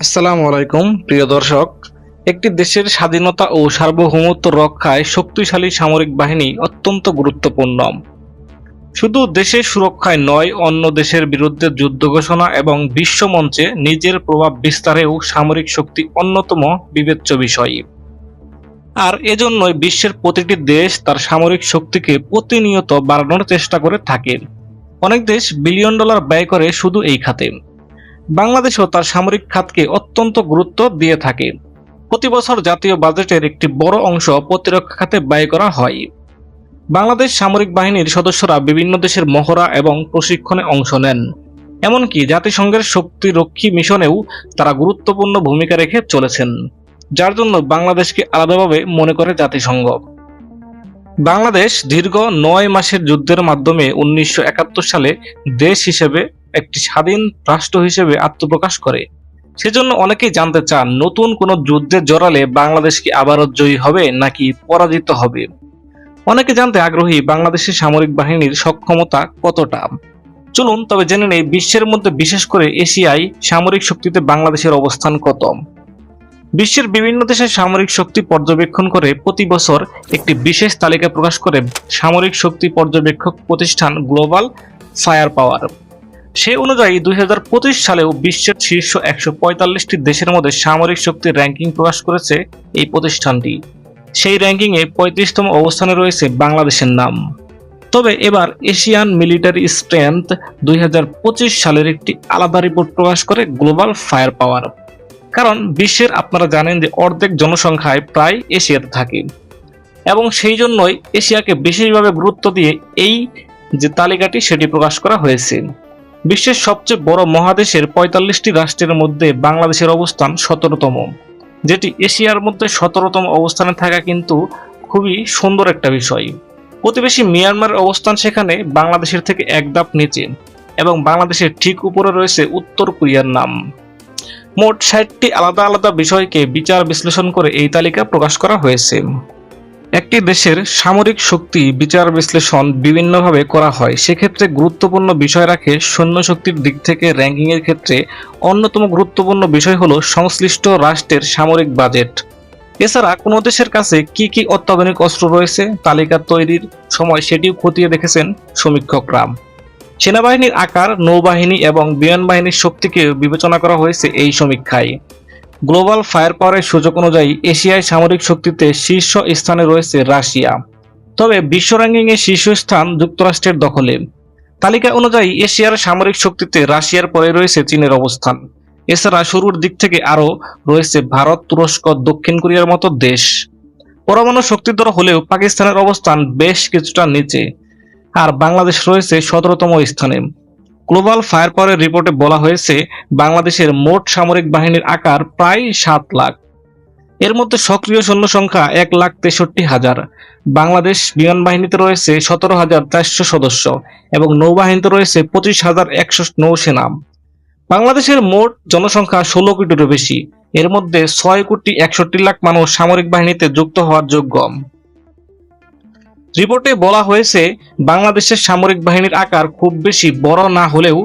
আসসালামু আলাইকুম, প্রিয় দর্শক। একটি দেশের স্বাধীনতা ও সার্বভৌমত্ব রক্ষায় শক্তিশালী সামরিক বাহিনী অত্যন্ত গুরুত্বপূর্ণ। শুধু দেশের সুরক্ষায় নয়, অন্য দেশের বিরুদ্ধে যুদ্ধ ঘোষণা এবং বিশ্বমঞ্চে নিজের প্রভাব বিস্তারেও সামরিক শক্তি অন্যতম বিবেচ্য বিষয়। আর এজন্যই বিশ্বের প্রতিটি দেশ তার সামরিক শক্তিকে প্রতিনিয়ত বাড়ানোর চেষ্টা করে থাকে। অনেক দেশ বিলিয়ন ডলার ব্যয় করে শুধু এই খাতে। বাংলাদেশও তার সামরিক খাতকে অত্যন্ত গুরুত্ব দিয়ে থাকে। প্রতি বছর জাতীয় বাজেটের একটি বড় অংশ প্রতিরক্ষা খাতে ব্যয় করা হয়। বাংলাদেশ সামরিক বাহিনীর সদস্যরা বিভিন্ন দেশের মহড়া এবং প্রশিক্ষণে অংশ নেন। এমনকি জাতিসংঘের শক্তি রক্ষী মিশনেও তারা গুরুত্বপূর্ণ ভূমিকা রেখে চলেছেন, যার জন্য বাংলাদেশকে আলাদাভাবে মনে করে জাতিসংঘ। বাংলাদেশ দীর্ঘ নয় মাসের যুদ্ধের মাধ্যমে উনিশশো একাত্তর সালে দেশ হিসেবে একটি স্বাধীন রাষ্ট্র হিসেবে আত্মপ্রকাশ করে। সেজন্য অনেকেই জানতে চান, নতুন কোনো যুদ্ধে জড়ালে বাংলাদেশ কি আবারও জয়ী হবে নাকি পরাজিত হবে? অনেকে জানতে আগ্রহী, বাংলাদেশের সামরিক বাহিনীর সক্ষমতা কতটা? চলুন, তবে জেনে নেই, বিশ্বের মধ্যে বিশেষ করে এশিয়ায় সামরিক শক্তিতে বাংলাদেশের অবস্থান কত। বিশ্বের বিভিন্ন দেশের সামরিক শক্তি পর্যবেক্ষণ করে প্রতি বছর একটি বিশেষ তালিকা প্রকাশ করে সামরিক শক্তি পর্যবেক্ষক প্রতিষ্ঠান গ্লোবাল ফায়ার পাওয়ার। সে অনুযায়ী দুই হাজার পঁচিশ সালেও বিশ্বের শীর্ষ একশো দেশের মধ্যে সামরিক শক্তির র্যাঙ্কিং প্রকাশ করেছে এই প্রতিষ্ঠানটি। সেই র্যাঙ্কিংয়ে পঁয়ত্রিশতম অবস্থানে রয়েছে বাংলাদেশের নাম। তবে এবার এশিয়ান মিলিটারি স্ট্রেংথ দুই হাজার পঁচিশ সালের একটি আলাদা রিপোর্ট প্রকাশ করে গ্লোবাল ফায়ার পাওয়ার। কারণ বিশ্বের আপনারা জানেন যে অর্ধেক জনসংখ্যায় প্রায় এশিয়াতে থাকে। এবং সেই জন্যই এশিয়াকে বিশেষভাবে গুরুত্ব দিয়ে এই যে তালিকাটি সেটি প্রকাশ করা হয়েছে। বিশ্বের সবচেয়ে বড় মহাদেশের পঁয়তাল্লিশটি রাষ্ট্রের মধ্যে বাংলাদেশের অবস্থান সতেরোতম, যেটি এশিয়ার মধ্যে সতেরোতম অবস্থানে থাকা কিন্তু খুবই সুন্দর একটা বিষয়। প্রতিবেশী মিয়ানমারের অবস্থান সেখানে বাংলাদেশের থেকে এক ধাপ নিচে এবং বাংলাদেশের ঠিক উপরে রয়েছে উত্তর কোরিয়ার নাম। মোট ষাটটি আলাদা আলাদা বিষয়কে বিচার বিশ্লেষণ করে এই তালিকা প্রকাশ করা হয়েছে। একটি দেশের সামরিক শক্তি বিচার বিশ্লেষণ বিভিন্নভাবে করা হয়, সেক্ষেত্রে গুরুত্বপূর্ণ বিষয় রাখে সৈন্য শক্তির দিক থেকে র্যাঙ্কিংয়ের ক্ষেত্রে। অন্যতম গুরুত্বপূর্ণ বিষয় হল সংশ্লিষ্ট রাষ্ট্রের সামরিক বাজেট। এছাড়া কোনো দেশের কাছে কি কি অত্যাধুনিক অস্ত্র রয়েছে, তালিকা তৈরির সময় সেটিও খতিয়ে দেখেছেন সমীক্ষকরা। সেনাবাহিনীর আকার, নৌবাহিনী এবং বিমান বাহিনীর শক্তিকে বিবেচনা করা হয়েছে এই সমীক্ষায়। গ্লোবাল ফায়ার পাওয়ারের সূচক অনুযায়ী এশিয়ায় সামরিক শক্তিতে শীর্ষ স্থানে রয়েছে রাশিয়া। তবে বিশ্ব র্যাঙ্কিংয়ে শীর্ষস্থান যুক্তরাষ্ট্রের দখলে। তালিকা অনুযায়ী এশিয়ার সামরিক শক্তিতে রাশিয়ার পরে রয়েছে চীনের অবস্থান। এছাড়া শুরুর দিক থেকে আরও রয়েছে ভারত, তুরস্ক, দক্ষিণ কোরিয়ার মতো দেশ। পরমাণু শক্তিধর হলেও পাকিস্তানের অবস্থান বেশ কিছুটা নিচে। আর বাংলাদেশ রয়েছে সতেরোতম স্থানে। গ্লোবাল ফায়ার পাওয়ারের রিপোর্টে বলা হয়েছে, বাংলাদেশের মোট সামরিক বাহিনীর আকার প্রায় সাত লাখ। এর মধ্যে সক্রিয় সৈন্য সংখ্যা এক লাখ তেষট্টি হাজার। বাংলাদেশ বিমান বাহিনীতে রয়েছে সতেরো হাজার চারশো সদস্য এবং নৌবাহিনীতে রয়েছে পঁচিশ হাজার একশো নৌসেনা বাংলাদেশের মোট জনসংখ্যা ষোলো কোটিরও বেশি। এর মধ্যে ছয় কোটি একষট্টি লাখ মানুষ সামরিক বাহিনীতে যুক্ত হওয়ার যোগ্য। রিপোর্টে বলা হয়েছে, বাংলাদেশের সামরিক বাহিনীর আকার খুব বেশি বড় না হলেও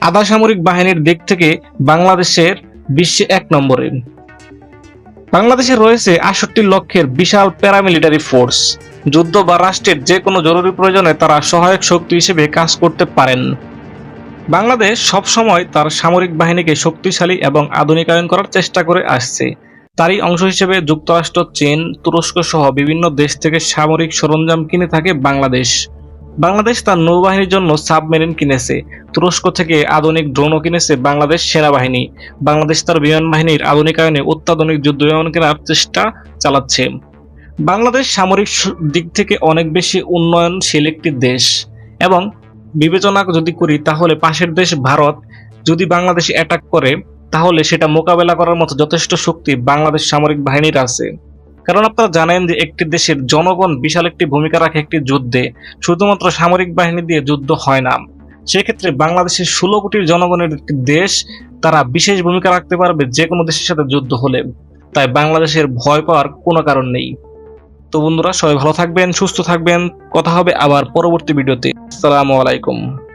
আধা সামরিক বাহিনীর দিক থেকে বাংলাদেশের বিশ্বে এক নম্বরে। বাংলাদেশে রয়েছে আষট্টি লক্ষের বিশাল প্যারামিলিটারি ফোর্স। যুদ্ধ বা রাষ্ট্রের যে কোনো জরুরি প্রয়োজনে তারা সহায়ক শক্তি হিসেবে কাজ করতে পারেন। বাংলাদেশ সবসময় তার সামরিক বাহিনীকে শক্তিশালী এবং আধুনিকায়ন করার চেষ্টা করে আসছে। তারই অংশ হিসেবে যুক্তরাষ্ট্র, চীন, তুরস্ক সহ বিভিন্ন দেশ থেকে সামরিক সরঞ্জাম কিনে থাকে বাংলাদেশ। বাংলাদেশ তার নৌবাহিনীর জন্য সাবমেরিন কিনেছে। তুরস্ক থেকে আধুনিক ড্রোনও কিনেছে বাংলাদেশ সেনাবাহিনী। বাংলাদেশ তার বিমান বাহিনীর আধুনিকায়নে অত্যাধুনিক যুদ্ধ বিমান কেনার চেষ্টা চালাচ্ছে। বাংলাদেশ সামরিক দিক থেকে অনেক বেশি উন্নয়নশীল একটি দেশ। এবং বিবেচনা যদি করি তাহলে পাশের দেশ ভারত, যদি বাংলাদেশে অ্যাটাক করে তাহলে সেটা মোকাবেলা করার মতো যথেষ্ট শক্তি বাংলাদেশ সামরিক বাহিনীর আছে। কারণ আপনারা জানেন যে একটি দেশের জনগণ বিশাল একটি ভূমিকা রাখে একটি যুদ্ধে, শুধুমাত্র সামরিক বাহিনী দিয়ে যুদ্ধ হয় না। সেক্ষেত্রে বাংলাদেশের ষোলো কোটির জনগণের একটি দেশ, তারা বিশেষ ভূমিকা রাখতে পারবে যে কোনো দেশের সাথে যুদ্ধ হলে তাই বাংলাদেশের ভয় পাওয়ার কোনো কারণ নেই। তো বন্ধুরা, সবাই ভালো থাকবেন, সুস্থ থাকবেন। কথা হবে আবার পরবর্তী ভিডিওতে। আসসালামু আলাইকুম।